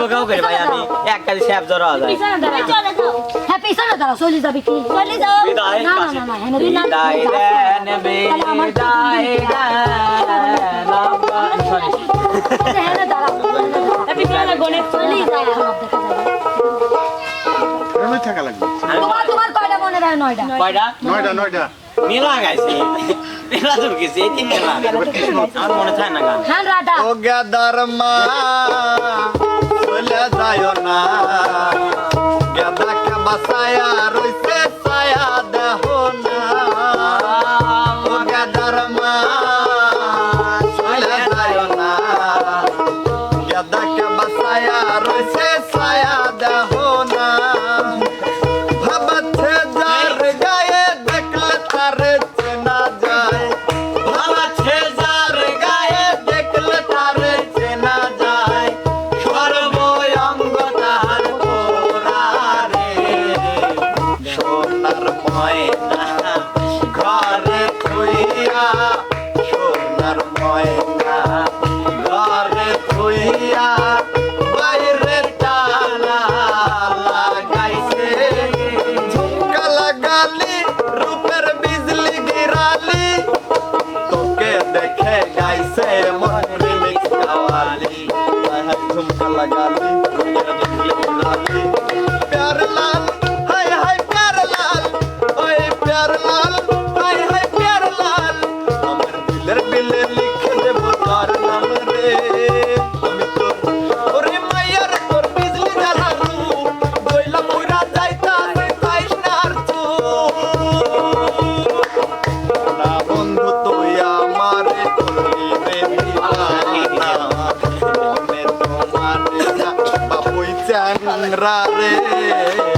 বলব কাউকে ভাই আমি এক কাজে স্যাপ জ্বর যায়। হ্যাঁ পিছনে দাঁড়া চলে যাবি কি? চলে যাও। না না না আচ্ছা, হ্যাঁ বিদায় দেন বিদায় দেন লাভবা সরি মেলা গাইছে। মেলা তো গেছে এই মেলা। আমার মনে থাকে না গান হ্যাঁ রাধা। ও গা দরমা ভুলে যায় না। গেদা কে বাসায় রইছে চ্যাংরা রে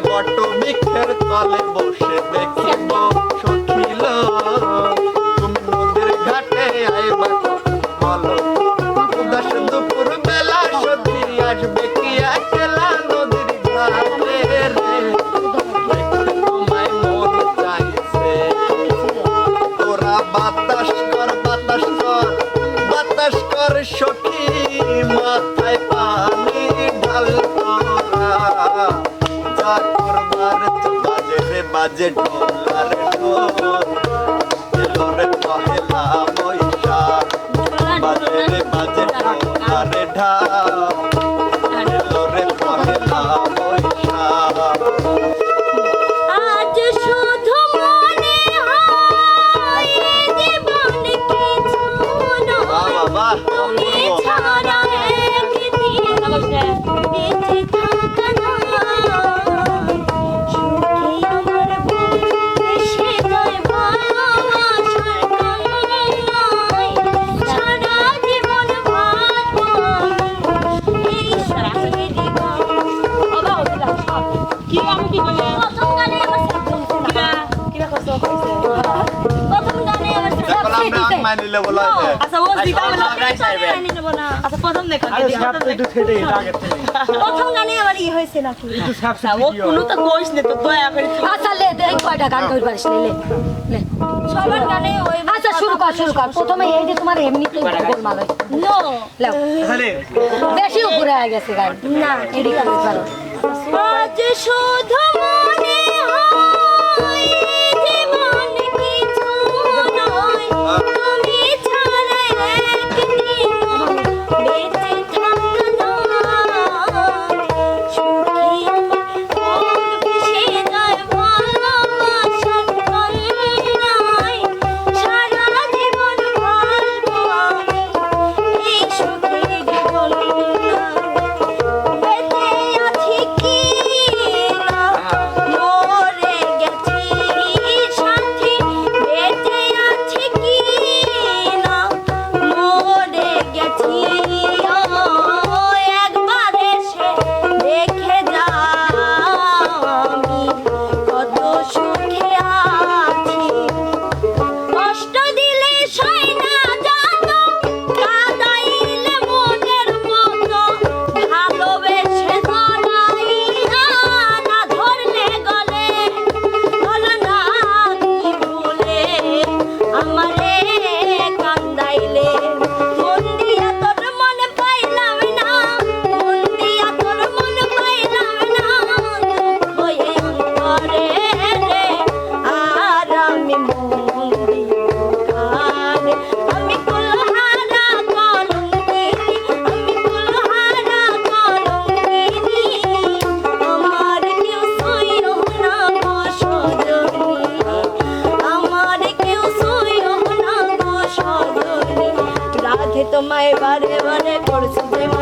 বট বৃক্ষের তলে বসে দেখিব সখিল যে ডলার ঢোল পহেলা বৈশাখ বাজে বাজে ডলার ঢা নাকি? আচ্ছা লে দে কয়টা গান কই লে আচ্ছা শুরু কর শুরু কর। প্রথমে এই তোমার এমনি উপরে গেছে না। শুধু মনে হয় Let's go.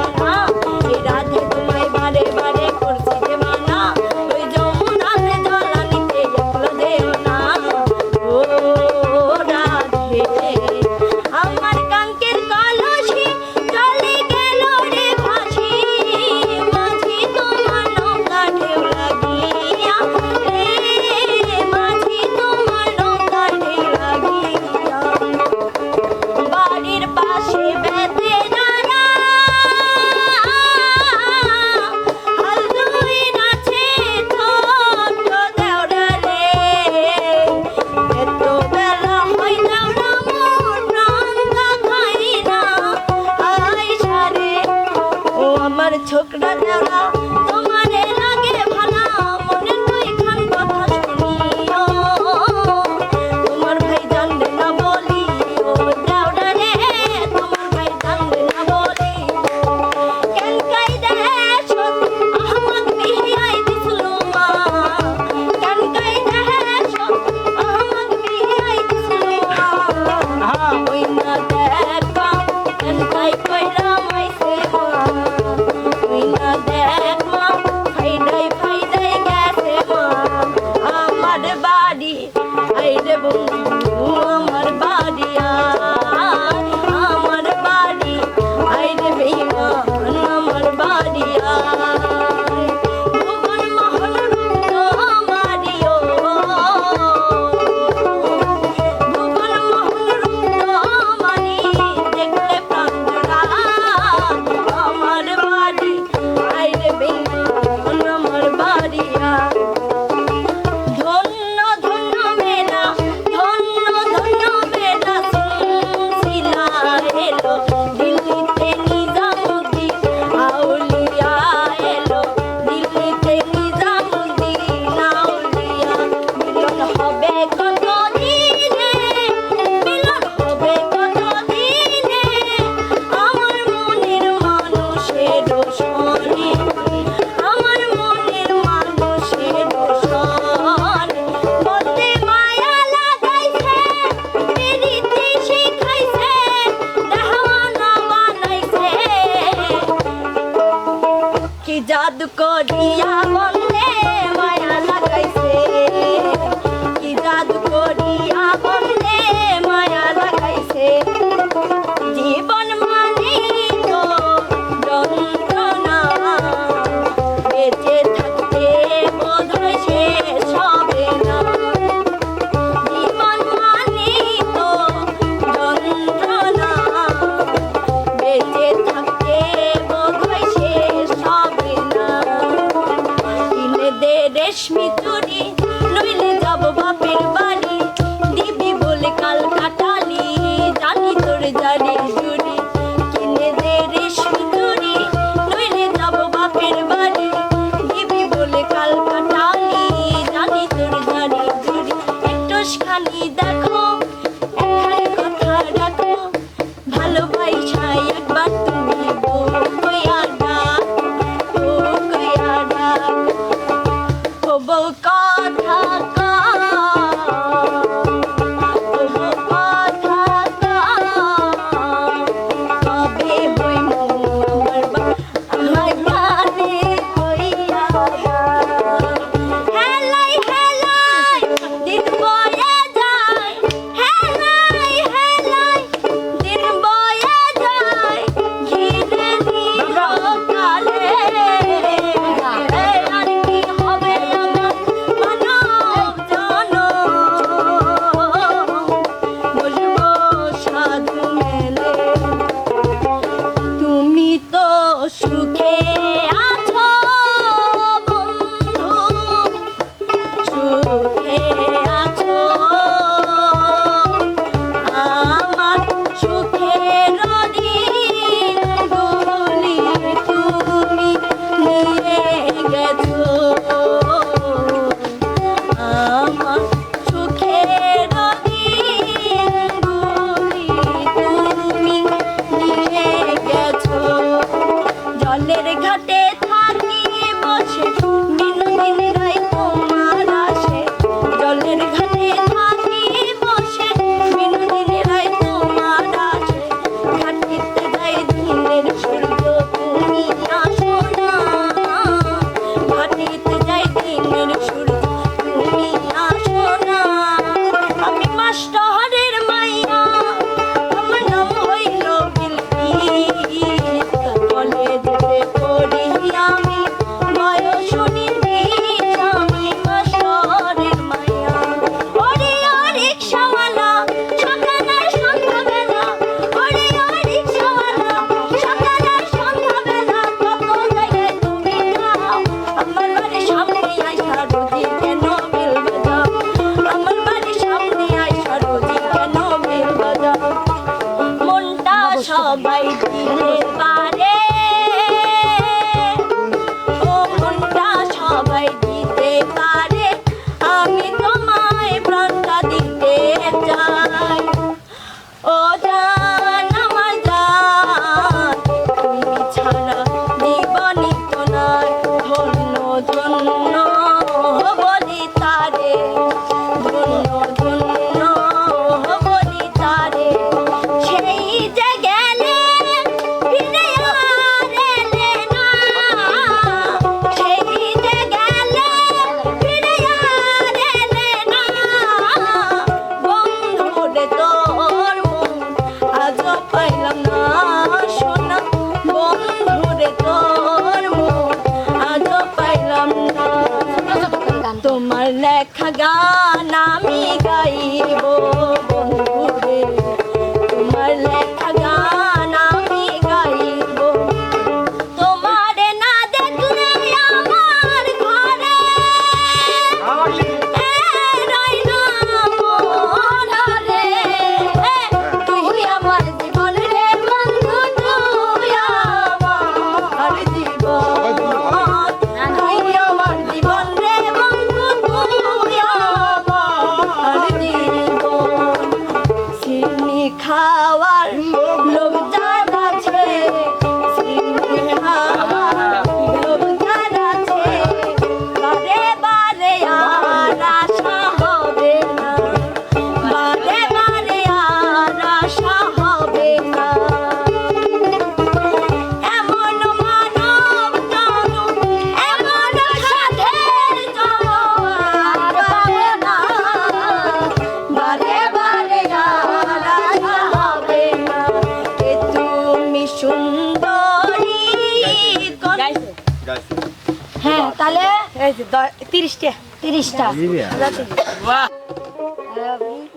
তিরিশটা তিরিশটা।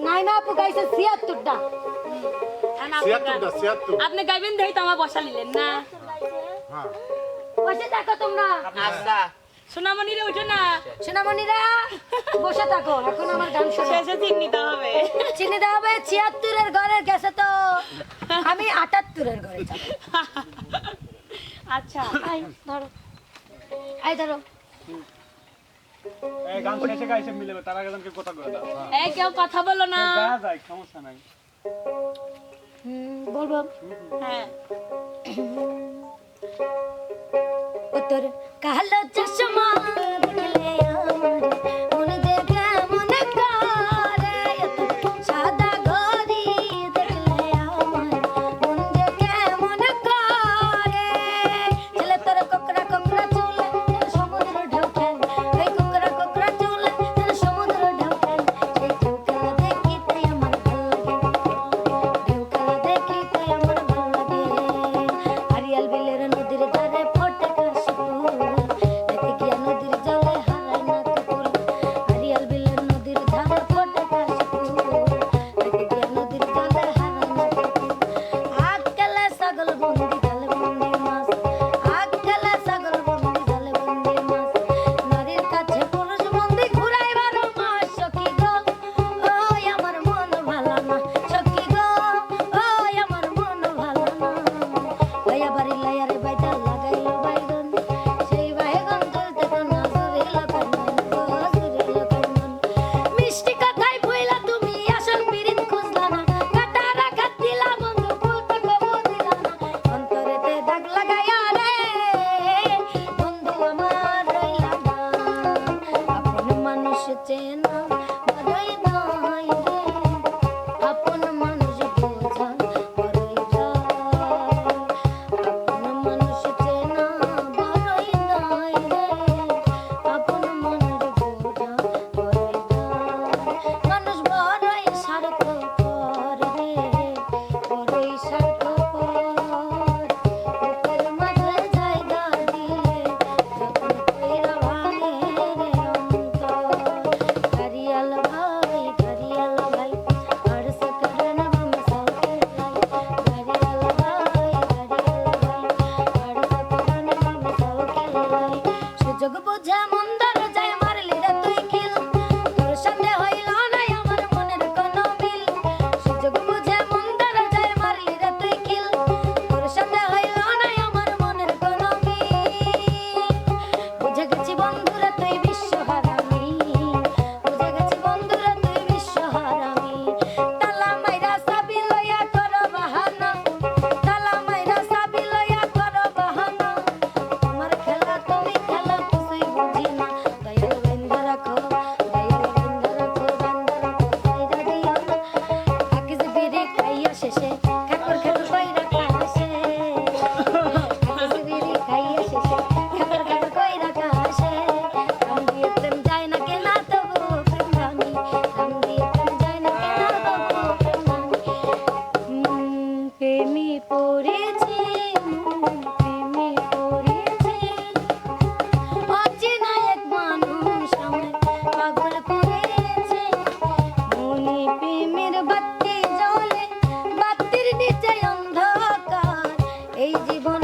নাই না আপু গাইছে আপনি গাইবেন বসা নিলেন না। থাকো তোমরা। না। সোনামণিরা বসে থাকো। এখন আমার হবে। হবে ঘরের গেছে তো। আমি আটাত্তরের ঘরে আচ্ছা। ধরো। আই ধরো। কেউ কথা বলো না। যা সমস্যা নাই। বলব? হ্যাঁ। কালো চশমা এই জীবন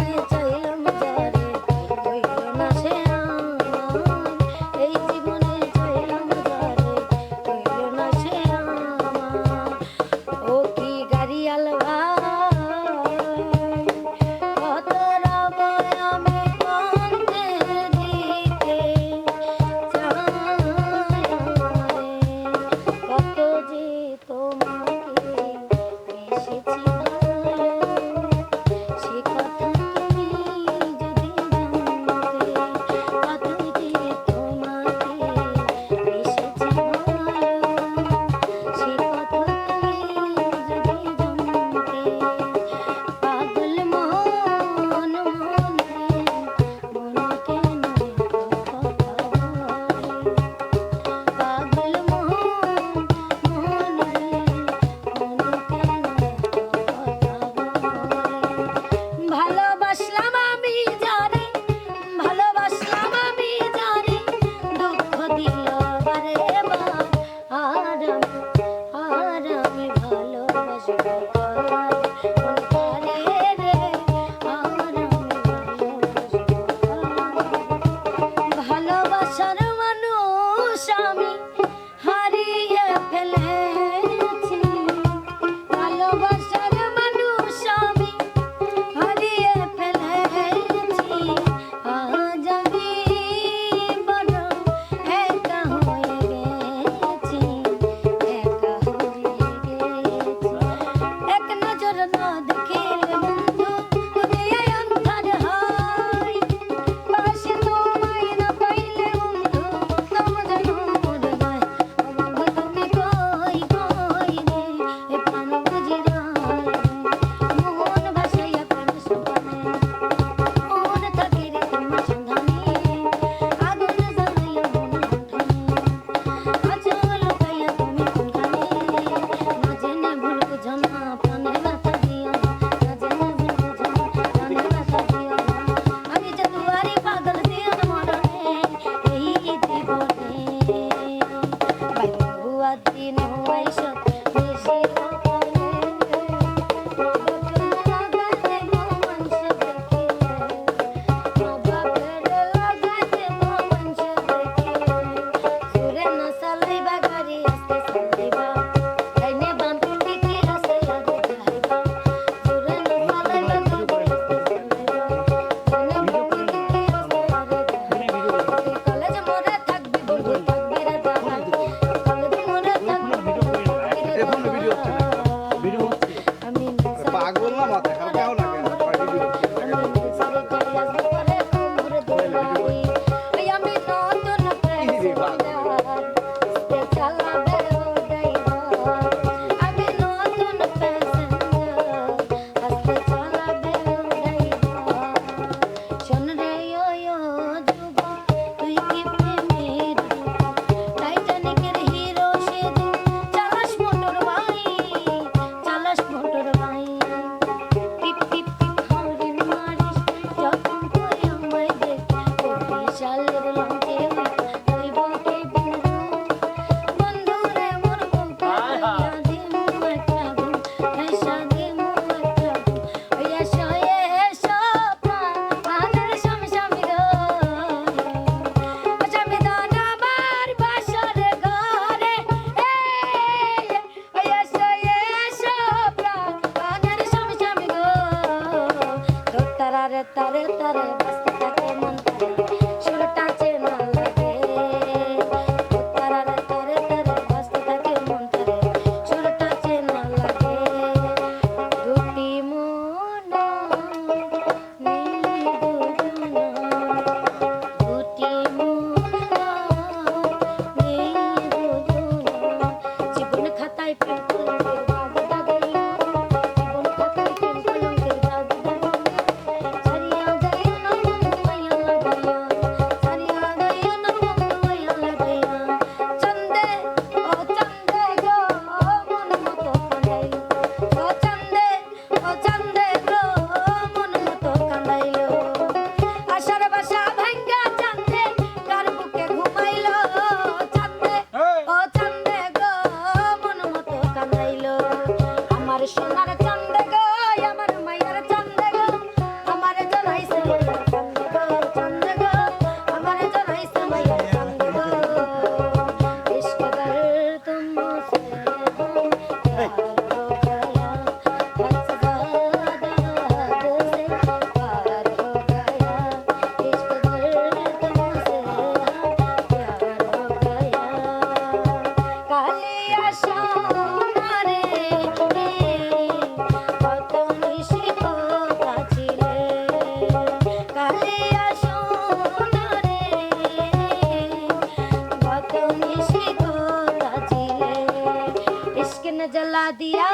día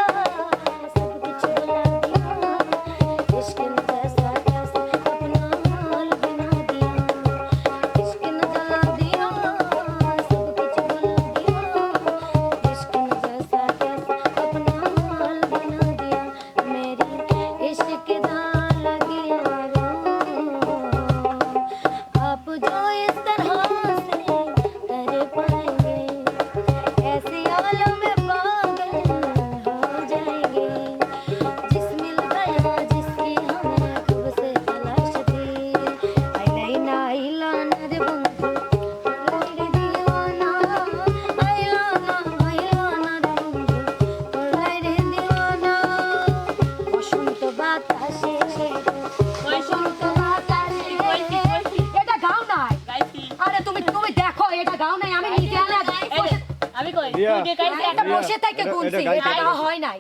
বসে থেকে গুনছি। এটা গাওয়া হয় নাই।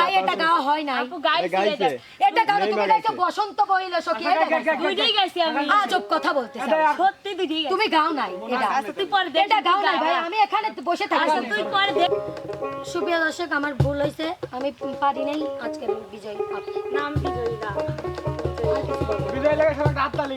ভাই এটা গাওয়া হয় নাই। আপু গাইছি এটা। এটা গাও তুমি গাইছো। বসন্ত বইল সখী এটা দুইটাই গাইছি। আমি। আজব কথা বলতে সত্যি দুইটাই তুমি গাও নাই এটা। আচ্ছা তুই পরে দেখ এটা গাও নাই ভাই আমি এখানে বসে আচ্ছা থাকি তুই পরে দেখ। সুপ্রিয় দর্শক আমার ভুল হয়েছে। আমি পারি নাই আজকের বিজয় নাম বিজয়ী না বিজয় লাগে সবাই হাত তালি।